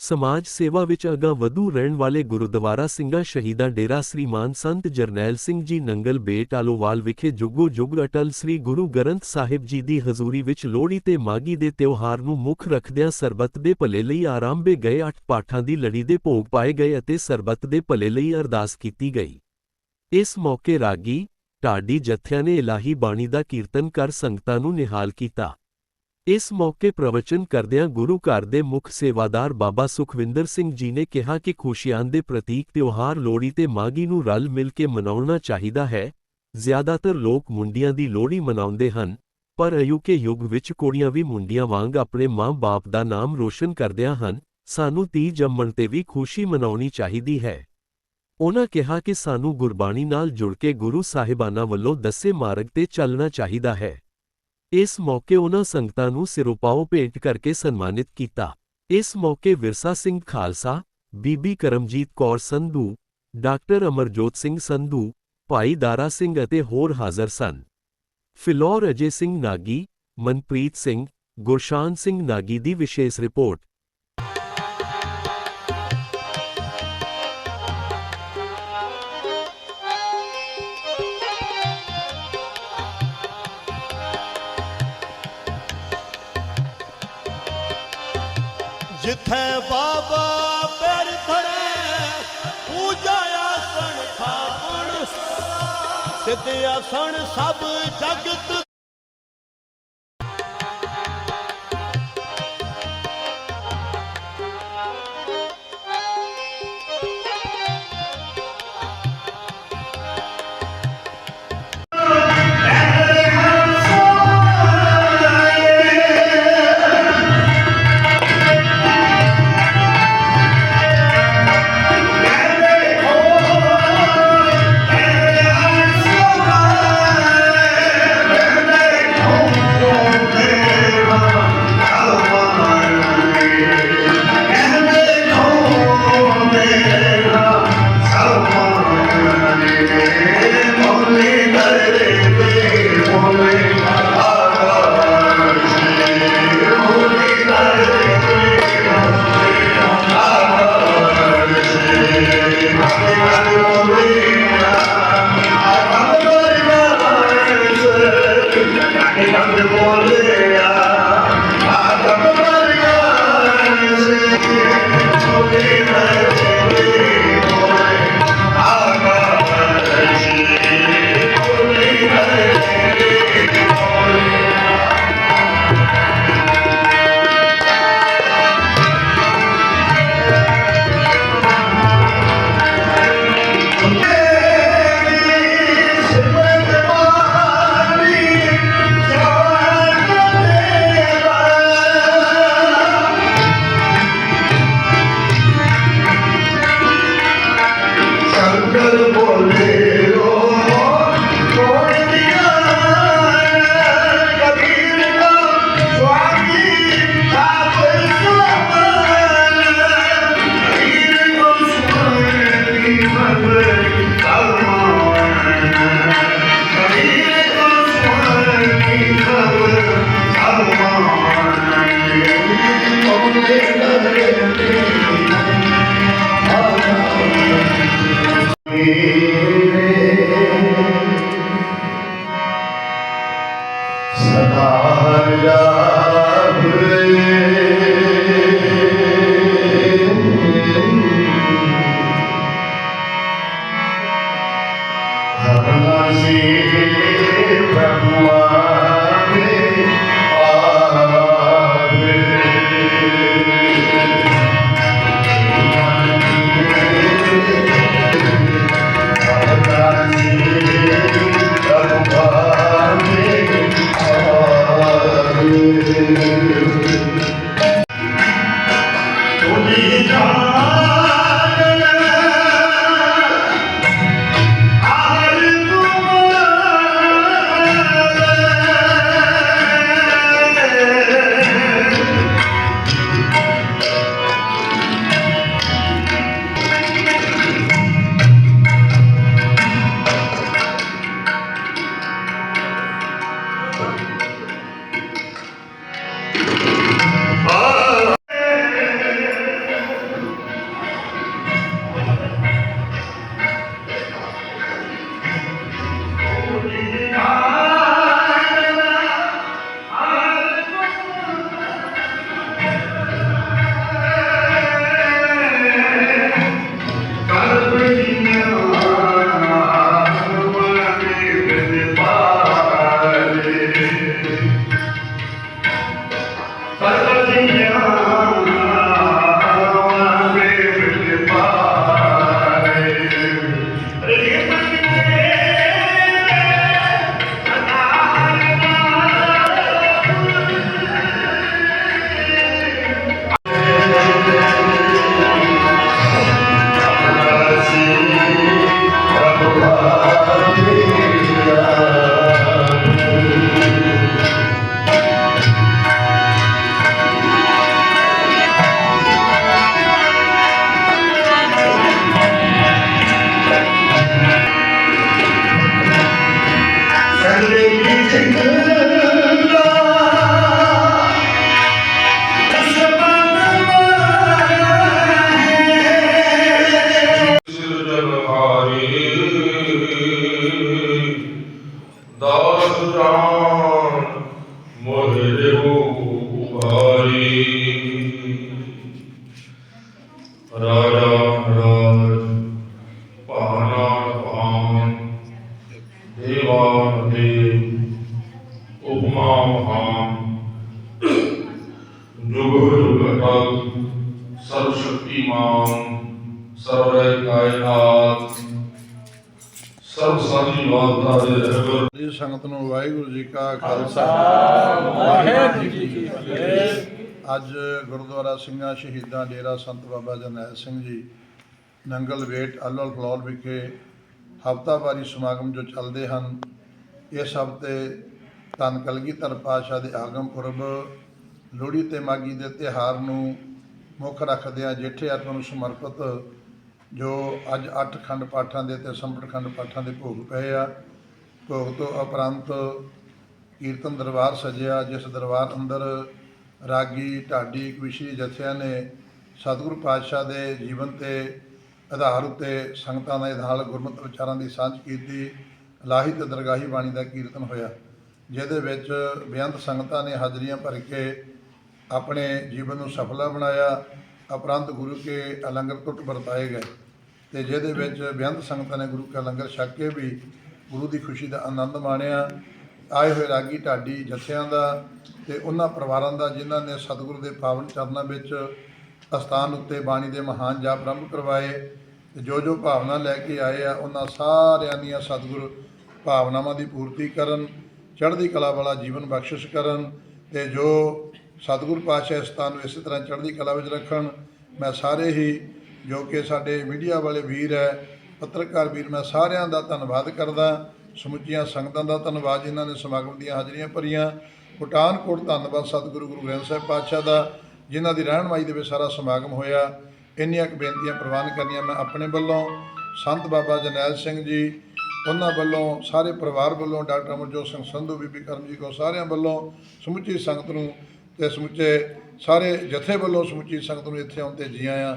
ਸਮਾਜ ਸੇਵਾ ਵਿੱਚ ਅਗਾਂਹ ਵਧੂ ਰਹਿਣ ਵਾਲੇ ਗੁਰਦੁਆਰਾ ਸਿੰਘਾਂ ਸ਼ਹੀਦਾਂ ਡੇਰਾ ਸ੍ਰੀਮਾਨ ਸੰਤ ਜਰਨੈਲ ਸਿੰਘ ਜੀ ਨੰਗਲ ਬੇਟ ਆਲੋਵਾਲ ਵਿਖੇ ਜੁਗੋ ਜੁਗ ਅਟਲ ਸ੍ਰੀ ਗੁਰੂ ਗ੍ਰੰਥ ਸਾਹਿਬ ਜੀ ਦੀ ਹਜ਼ੂਰੀ ਵਿੱਚ ਲੋਹੜੀ ਤੇ ਮਾਗੀ ਦੇ ਤਿਉਹਾਰ ਨੂੰ ਮੁੱਖ ਰੱਖਦਿਆਂ ਸਰਬੱਤ ਦੇ ਭਲੇ ਲਈ ਆਰੰਭੇ ਗਏ ਅੱਠ ਪਾਠਾਂ ਦੀ ਲੜੀ ਦੇ ਭੋਗ ਪਾਏ ਗਏ ਅਤੇ ਸਰਬੱਤ ਦੇ ਭਲੇ ਲਈ ਅਰਦਾਸ ਕੀਤੀ ਗਈ। ਇਸ ਮੌਕੇ ਰਾਗੀ, ਢਾਡੀ ਜਥਿਆਂ ਨੇ ਇਲਾਹੀ ਬਾਣੀ ਦਾ ਕੀਰਤਨ ਕਰ ਸੰਗਤਾਂ ਨੂੰ ਨਿਹਾਲ ਕੀਤਾ। ਇਸ ਮੌਕੇ ਪ੍ਰਵਚਨ ਕਰਦਿਆਂ ਗੁਰੂ ਘਰ ਦੇ ਮੁੱਖ ਸੇਵਾਦਾਰ ਬਾਬਾ ਸੁਖਵਿੰਦਰ ਸਿੰਘ ਜੀ ਨੇ ਕਿਹਾ ਕਿ ਖੁਸ਼ੀਆਂ ਦੇ ਪ੍ਰਤੀਕ ਤਿਉਹਾਰ ਲੋਹੜੀ ਤੇ ਮਾਗੀ ਨੂੰ ਰਲ ਮਿਲ ਕੇ ਮਨਾਉਣਾ ਚਾਹੀਦਾ ਹੈ। ਜ਼ਿਆਦਾਤਰ ਲੋਕ ਮੁੰਡੀਆਂ ਦੀ ਲੋਹੜੀ ਮਨਾਉਂਦੇ ਹਨ, ਪਰ ਅਯੁਕੇ ਯੁੱਗ ਵਿੱਚ ਕੁੜੀਆਂ ਵੀ ਮੁੰਡੀਆਂ ਵਾਂਗ ਆਪਣੇ ਮਾਂ-ਬਾਪ ਦਾ ਨਾਮ ਰੋਸ਼ਨ ਕਰਦਿਆਂ ਹਨ, ਸਾਨੂੰ ਤੀ ਜੰਮਣ ਤੇ ਵੀ ਖੁਸ਼ੀ ਮਨਾਉਣੀ ਚਾਹੀਦੀ ਹੈ। ਉਹਨਾਂ ਕਿਹਾ ਕਿ ਸਾਨੂੰ ਗੁਰਬਾਣੀ ਨਾਲ ਜੁੜ ਕੇ ਗੁਰੂ ਸਾਹਿਬਾਨਾਂ ਵੱਲੋਂ ਦੱਸੇ ਮਾਰਗ ਤੇ ਚੱਲਣਾ ਚਾਹੀਦਾ ਹੈ। ਇਸ ਮੌਕੇ ਉਨ੍ਹਾਂ ਸੰਗਤਾਂ ਨੂੰ ਸਿਰੋਪਾਓ ਭੇਟ ਕਰਕੇ ਸਨਮਾਨਿਤ ਕੀਤਾ। ਇਸ ਮੌਕੇ ਵਿਰਸਾ ਸਿੰਘ ਖਾਲਸਾ, ਬੀਬੀ ਕਰਮਜੀਤ ਕੌਰ ਸੰਧੂ, ਡਾਕਟਰ ਅਮਰਜੋਤ ਸਿੰਘ ਸੰਧੂ, ਭਾਈ ਦਾਰਾ ਸਿੰਘ ਅਤੇ ਹੋਰ ਹਾਜ਼ਰ ਸਨ। ਫਿਲੌਰ ਅਜੇ ਸਿੰਘ ਨਾਗੀ, ਮਨਪ੍ਰੀਤ ਸਿੰਘ, ਗੁਰਸ਼ਾਨ ਸਿੰਘ ਨਾਗੀ ਦੀ ਵਿਸ਼ੇਸ਼ ਰਿਪੋਰਟ। ਜਿੱਥੇ ਬਾਬਾ ਪੈਰ ਧਰੇ ਪੂਜਾ ਆਸਣ ਖਾਪਣ ਸਿੱਧ ਆਸਣ ਸਭ ਜਗਤ ਉਹਨੇ ਦੇ ਰਹਿਬਰ ਜੀ ਸੰਗਤ ਨੂੰ ਵਾਹਿਗੁਰੂ ਜੀ ਕਾ ਖਾਲਸਾ। ਵਾਹਿਗੁਰੂ ਜੀ ਕੀ ਫਤਿਹ। ਅੱਜ ਗੁਰਦੁਆਰਾ ਸਿੰਘਾਂ ਸ਼ਹੀਦਾਂ ਡੇਰਾ ਸੰਤ ਬਾਬਾ ਜਰਨੈਲ ਸਿੰਘ ਜੀ ਨੰਗਲ ਵੇਟ ਅਲਵਲ ਫਲੌਰ ਵਿਖੇ ਹਫ਼ਤਾਵਾਰੀ ਸਮਾਗਮ ਜੋ ਚੱਲਦੇ ਹਨ ਇਸ ਹਫ਼ਤੇ ਧੰਨ ਕਲਗੀਧਰ ਪਾਤਸ਼ਾਹ ਦੇ ਆਗਮ ਪੁਰਬ ਲੋਹੜੀ ਤੇ ਮਾਗੀ ਦੇ ਤਿਉਹਾਰ ਨੂੰ ਮੁੱਖ ਰੱਖਦਿਆਂ ਜੇਠੇ ਆਤਮਾ ਨੂੰ ਸਮਰਪਿਤ ਜੋ ਅੱਜ ਅੱਠ ਖੰਡ ਪਾਠਾਂ ਦੇ ਤੇ ਸੰਪਟ ਖੰਡ ਪਾਠਾਂ ਦੇ ਭੋਗ ਪਏ ਆ, ਭੋਗ ਤੋਂ ਉਪਰੰਤ ਕੀਰਤਨ ਦਰਬਾਰ ਸਜਿਆ, ਜਿਸ ਦਰਬਾਰ ਅੰਦਰ ਰਾਗੀ, ਢਾਡੀ ਕਵਿਸ਼ੀ ਜਥਿਆਂ ਨੇ ਸਤਿਗੁਰੂ ਪਾਤਸ਼ਾਹ ਦੇ ਜੀਵਨ ਤੇ ਆਧਾਰ ਉੱਤੇ ਸੰਗਤਾਂ ਦੇ ਨਾਲ ਗੁਰਮਤਿ ਵਿਚਾਰਾਂ ਦੀ ਸਾਂਝ ਕੀਤੀ ਲਾਹੀ ਤੇ ਦਰਗਾਹੀ ਬਾਣੀ ਦਾ ਕੀਰਤਨ ਹੋਇਆ, ਜਿਹਦੇ ਵਿੱਚ ਬੇਅੰਤ ਸੰਗਤਾਂ ਨੇ ਹਾਜ਼ਰੀਆਂ ਭਰ ਕੇ ਆਪਣੇ ਜੀਵਨ ਨੂੰ ਸਫਲਾ ਬਣਾਇਆ, ਉਪਰੰਤ ਗੁਰੂ ਕੇ ਅਲੰਗਰ ਟੁੱਟ ਵਰਤਾਏ ਗਏ। ਤੇ ਜਿਹਦੇ ਵਿੱਚ ਬੇਅੰਤ ਸੰਗਤਾਂ ਨੇ ਗੁਰੂ ਕਾ ਲੰਗਰ ਛਕ ਕੇ ਵੀ ਗੁਰੂ ਦੀ ਖੁਸ਼ੀ ਦਾ ਆਨੰਦ ਮਾਣਿਆ। ਆਏ ਹੋਏ ਰਾਗੀ ਢਾਡੀ ਜਥਿਆਂ ਦਾ ਤੇ ਉਹਨਾਂ ਪਰਿਵਾਰਾਂ ਦਾ ਜਿਨ੍ਹਾਂ ਨੇ ਸਤਿਗੁਰੂ ਦੇ ਪਾਵਨ ਚਰਨਾਂ ਵਿੱਚ ਅਸਥਾਨ ਉੱਤੇ ਬਾਣੀ ਦੇ ਮਹਾਨ ਜਾਪ ਆਰੰਭ ਕਰਵਾਏ ਤੇ ਜੋ ਜੋ ਭਾਵਨਾ ਲੈ ਕੇ ਆਏ ਆ, ਉਹਨਾਂ ਸਾਰਿਆਂ ਦੀਆਂ ਸਤਿਗੁਰੂ ਭਾਵਨਾਵਾਂ ਦੀ ਪੂਰਤੀ ਕਰਨ, ਚੜ੍ਹਦੀ ਕਲਾ ਵਾਲਾ ਜੀਵਨ ਬਖਸ਼ਿਸ਼ ਕਰਨ ਤੇ ਜੋ ਸਤਿਗੁਰੂ ਪਾਤਸ਼ਾਹ ਸਥਾਨ ਨੂੰ ਇਸੇ ਤਰ੍ਹਾਂ ਚੜ੍ਹਦੀ ਕਲਾ ਵਿੱਚ ਰੱਖਣ, ਮੈਂ ਸਾਰੇ ਹੀ ਜੋ ਕਿ ਸਾਡੇ ਮੀਡੀਆ ਵਾਲੇ ਵੀਰ ਹੈ, ਪੱਤਰਕਾਰ ਵੀਰ, ਮੈਂ ਸਾਰਿਆਂ ਦਾ ਧੰਨਵਾਦ ਕਰਦਾ। ਸਮੁੱਚੀਆਂ ਸੰਗਤਾਂ ਦਾ ਧੰਨਵਾਦ, ਜਿਨ੍ਹਾਂ ਨੇ ਸਮਾਗਮ ਦੀਆਂ ਹਾਜ਼ਰੀਆਂ ਭਰੀਆਂ। ਪਠਾਨਕੋਟ ਧੰਨਵਾਦ ਸਤਿਗੁਰੂ ਗੁਰੂ ਗ੍ਰੰਥ ਸਾਹਿਬ ਪਾਤਸ਼ਾਹ ਦਾ, ਜਿਨ੍ਹਾਂ ਦੀ ਰਹਿਨਮਾਈ ਦੇ ਵਿੱਚ ਸਾਰਾ ਸਮਾਗਮ ਹੋਇਆ। ਇੰਨੀਆਂ ਕੁ ਬੇਨਤੀਆਂ ਪ੍ਰਵਾਨ ਕਰਨੀਆਂ ਮੈਂ ਆਪਣੇ ਵੱਲੋਂ। ਸੰਤ ਬਾਬਾ ਜਨੈਲ ਸਿੰਘ ਜੀ, ਉਹਨਾਂ ਵੱਲੋਂ, ਸਾਰੇ ਪਰਿਵਾਰ ਵੱਲੋਂ, ਡਾਕਟਰ ਅਮਰਜੋਤ ਸਿੰਘ ਸੰਧੂ, ਬੀਬੀ ਕਰਮਜੀਤ ਕੌਰ ਸਾਰਿਆਂ ਵੱਲੋਂ ਸਮੁੱਚੀ ਸੰਗਤ ਨੂੰ ਤੇ ਸਮੁੱਚੇ ਸਾਰੇ ਜਥੇ ਵੱਲੋਂ ਸਮੁੱਚੀ ਸੰਗਤ ਨੂੰ ਇੱਥੇ ਆਉਣ ਤੇ ਜੀ ਆਇਆਂ